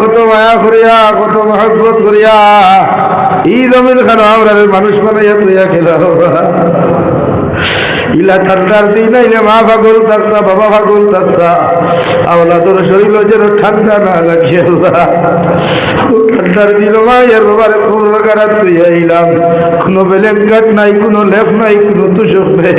কত মায়া করিয়া, কত করিয়া, এই জমিন খানো আমরা মানুষ খেলা ইলা ঠান্ডার দিন আইলে মা পাগল থাকতা বাবা পাগল থাকতা আওলা তোর শরীর যেন ঠান্ডা না লাগে ঠান্ডার দিন মায়ের বাবার কোন লাগারা আইলাম। কোনো বেলেঙ্গাট নাই, কোনো লেফ নাই, কোনো তুষক নেই।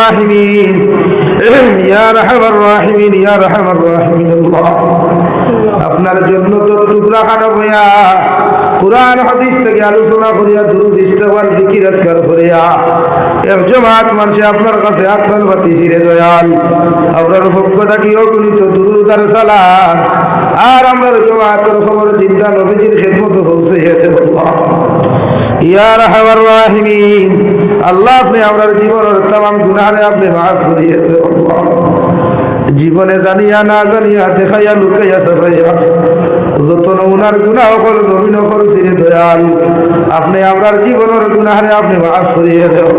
الراحمين يا رحم الراحمين يا رحم الراحمين الله আপনার জন্য তো টুকরা খানো হইয়া কোরআন হাদিস থেকে আলোচনা করিয়া দুরুদ ইস্তেফার জিকির আজকার করিয়া এক জমাত মানুষে আপনার কাছে আত্মাল বাতি ছিঁড়ে দয়াল আপনার পক্ষ থাকি অগণিত দুরুদ আর সালাম আর আমরা জমাতের খবর চিন্তা নবীজির খেদমত পৌঁছে যেতে ইয়া রাহমার রাহিমিন আল্লাহ, আপনি আমার জীবনের তাম গুনাহে আপনি মাফ করিয়ে জীবনে জানিয়া না জানিয়া, দেখাইয়া, লুকাইয়া, সাফাইয়া যত গুণা অকল জমিন অকল চিরে দয়াল, আপনি আমরার জীবনের গুণাহারে আপনি মাফ করিয়ে দেন।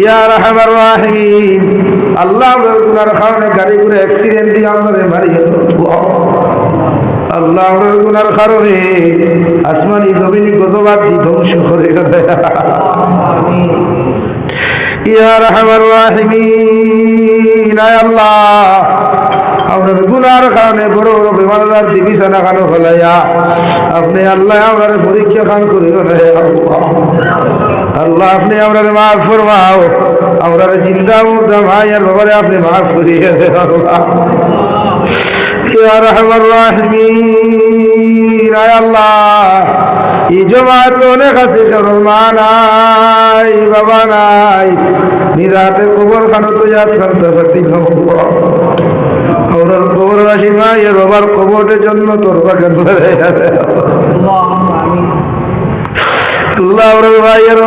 ইয়া রাহমার রাহিম, আল্লাহ গুনার কারণে গাড়ি করে অ্যাক্সিডেন্ট দিয়ে আমাদের মারিয়ে দেন আল্লাহ আমরার গুনার কারণে আসমানি জমিনি গতবার ধ্বংস করে ইয়া রাহিমিন আল্লাহ। আপনার গুনার কারণে বড় বড় বেমানার বিছানা খানো ফলাইয়া আপনি আল্লাহ আপনার পরীক্ষা খান করিও না আল্লাহ, আপনি আপনার মাফ ফরমাও। আপনার জিন্দা মুর্দা ভাই আর বাবারে আপনি মাফ করিয়ে আল্লাহ নাই, বাবা নাই। কবর তো কবর রাশি কবরের জন্য তোর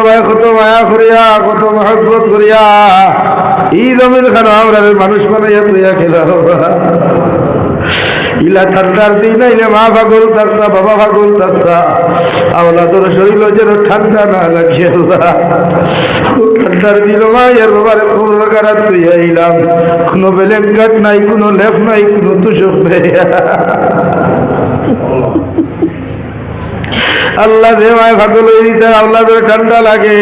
ভাই কত মায়া করিয়া, কত মহব্বত করিয়া, এই জমিন খানো আমরা মানুষ বানাইয়া তুইয়া খেলা ইলা ঠান্ডার দিন আইলে মা পাগল থাকতা বাবা পাগল থাকতা আওলা তোর শরীর যেন ঠান্ডা না লাগে আল্লাহ। ঠান্ডার দিন মা এর বাবার কোন লাগারা তুই আইলাম। কোনো বেলেঙ্গাট নাই, কোনো লেফ নাই, কোনো তুষক আল্লাহ দেওয়ায় ভাগল দিতে আল্লাহ ঠান্ডা লাগে।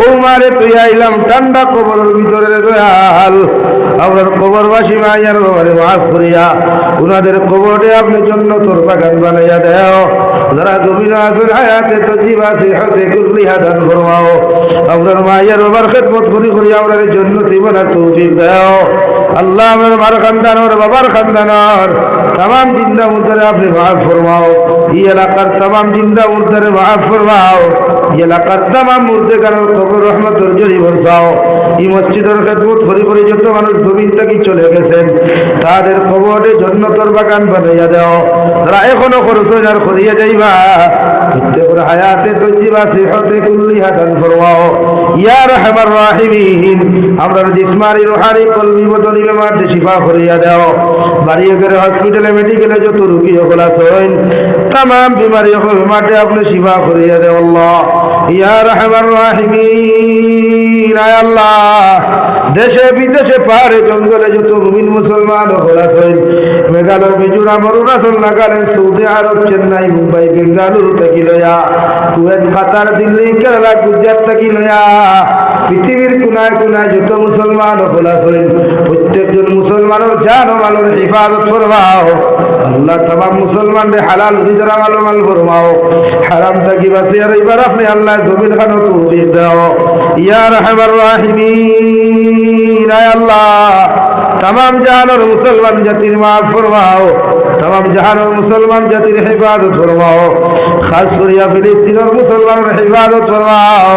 ও মারে তুই আইলাম ঠান্ডা কবরের ভিতরে দয়াল। আপনার কবরবাসী মাইয়ার বাবারে মাফ করিয়া। উনাদের কবরে আপনি জন্য তোর বাগান বানাইয়া দেও। যারা জমিন আসেন হায়াতে তো জীবাসী হাতে কুল্লি হাদান ফরমাও। আপনার মাইয়ার বাবার খেদমত করি করি আপনার জন্য জীবনের তৌফিক দেও। আল্লাহ আমার মার খানদানোর বাবার খানদানোর তাম জিন্দা মুদ্দারে আপনি মাফ ফরমাও। এই এলাকার তাম জিন্দা মুদ্দারে মাফ ফরমাও। এই এলাকার তাম মুর্দে কারণ কবর রহমতর জড়ি বসাও। এই মসজিদের খেদমত করি করি যত মানুষ জমিন থেকে চলে গেছেন, তাদের কবরে জন্নতর বাগান বানাইয়া দাও। তারা এখনও খরচ আর করিয়া যাইবা। প্রত্যেকের হায়াতে তজিবা সিহতে কুল্লি হাদান ফরমাও। ইয়া রাহমার রাহিমিন, আমরা জিসমানি রুহানি কলবি বদলি বেমারতে শিফা করিয়া দাও। বাড়িয়ে করে হসপিটালে মেডিকেলে যত রুগী হল আছেন তাম বিমারি হল বেমারতে আপনি শিফা করিয়া দেও আল্লাহ। ইয়া রাহিমিন, আয় আল্লাহ। দেশে, বিদেশে, পাহাড়ে, জঙ্গলে যত মুমিন মুসলমান হল আছেন, মেঘালয়, মিজোরাম, অরুণাচল, নাগাল্যান্ড, সৌদি আরব, চেন্নাই, মুম্বাই, বেঙ্গালুরু থেকে লয়া, কুয়েত, কাতার, দিল্লি, কেরালা, গুজরাট থেকে লয়া। পৃথিবীর কোনায় কোনায় যত মুসলমান হল প্রত্যেকজন মুসলমানের জান মালের হিফাজত করবাও আল্লাহ তামাম মুসলমানদের হালাল রিজরা মালো মাল ফরমাও। হারাম থাকি বাঁচিয়ে এবার আপনি আল্লাহ জমিন খানো তৌফিক দাও। ইয়া রাহমার রাহিমিন। মদিনায় আল্লাহ। মুসলমান জাতির মাফ ফরমাও তাম জাহানোর মুসলমান জাতির হেফাজত ফরমাও, খাস করিয়া ফিলিস্তিনের মুসলমানের হেফাজত ফরমাও,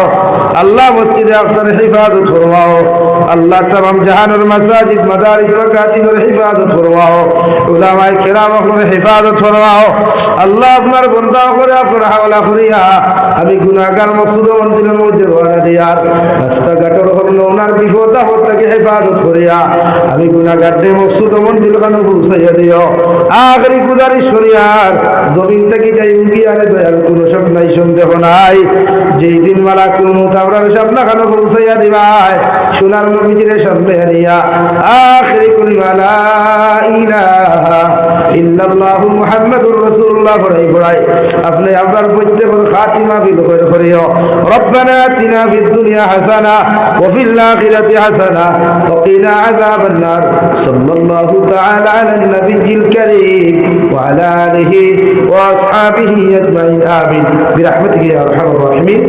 আল্লাহ মসজিদে আফসার হেফাজত ফরমাও, আল্লাহ তাম জাহানোর মাসাজিদ, মাদারিস কাতিনের হেফাজত ফরমাও কেরাম আপনার হেফাজত ফরমাও, আল্লাহ আপনার করে আপনার হাওলা করিয়া, আমি মন্দিরের মধ্যে রাস্তাঘাটের হল ওনার বিপদ থেকে হেফাজত করিয়া আমি গুনাহগার দে মকসুদ মন্দির কানে পৌঁছাইয়া দিও। আখরি গুজারিশ করিয়ার জমিন থেকে যাই উগিয়ারে দয়াল কোনো সব নাই, সন্দেহ নাই। যেই দিন মালা কোন তাওরার স্বপ্ন কানে পৌঁছাইয়া দিবাই সোনার নবীজিরে সামনে আনিয়া আখরি কলিমালা ইলাহা ইল্লাল্লাহু মুহাম্মাদুর রাসূলুল্লাহ পড়াই পড়াই আপনি আপনার প্রত্যেকের খাতিমা বিল করে করিও ربنا آتنا في الدنيا حسنة وفي الآخرة حسنة وقنا عذاب النار صلى الله تعالى على النبي الكريم وعلى آله وأصحابه أجمعين آمين برحمتك يا أرحم الراحمين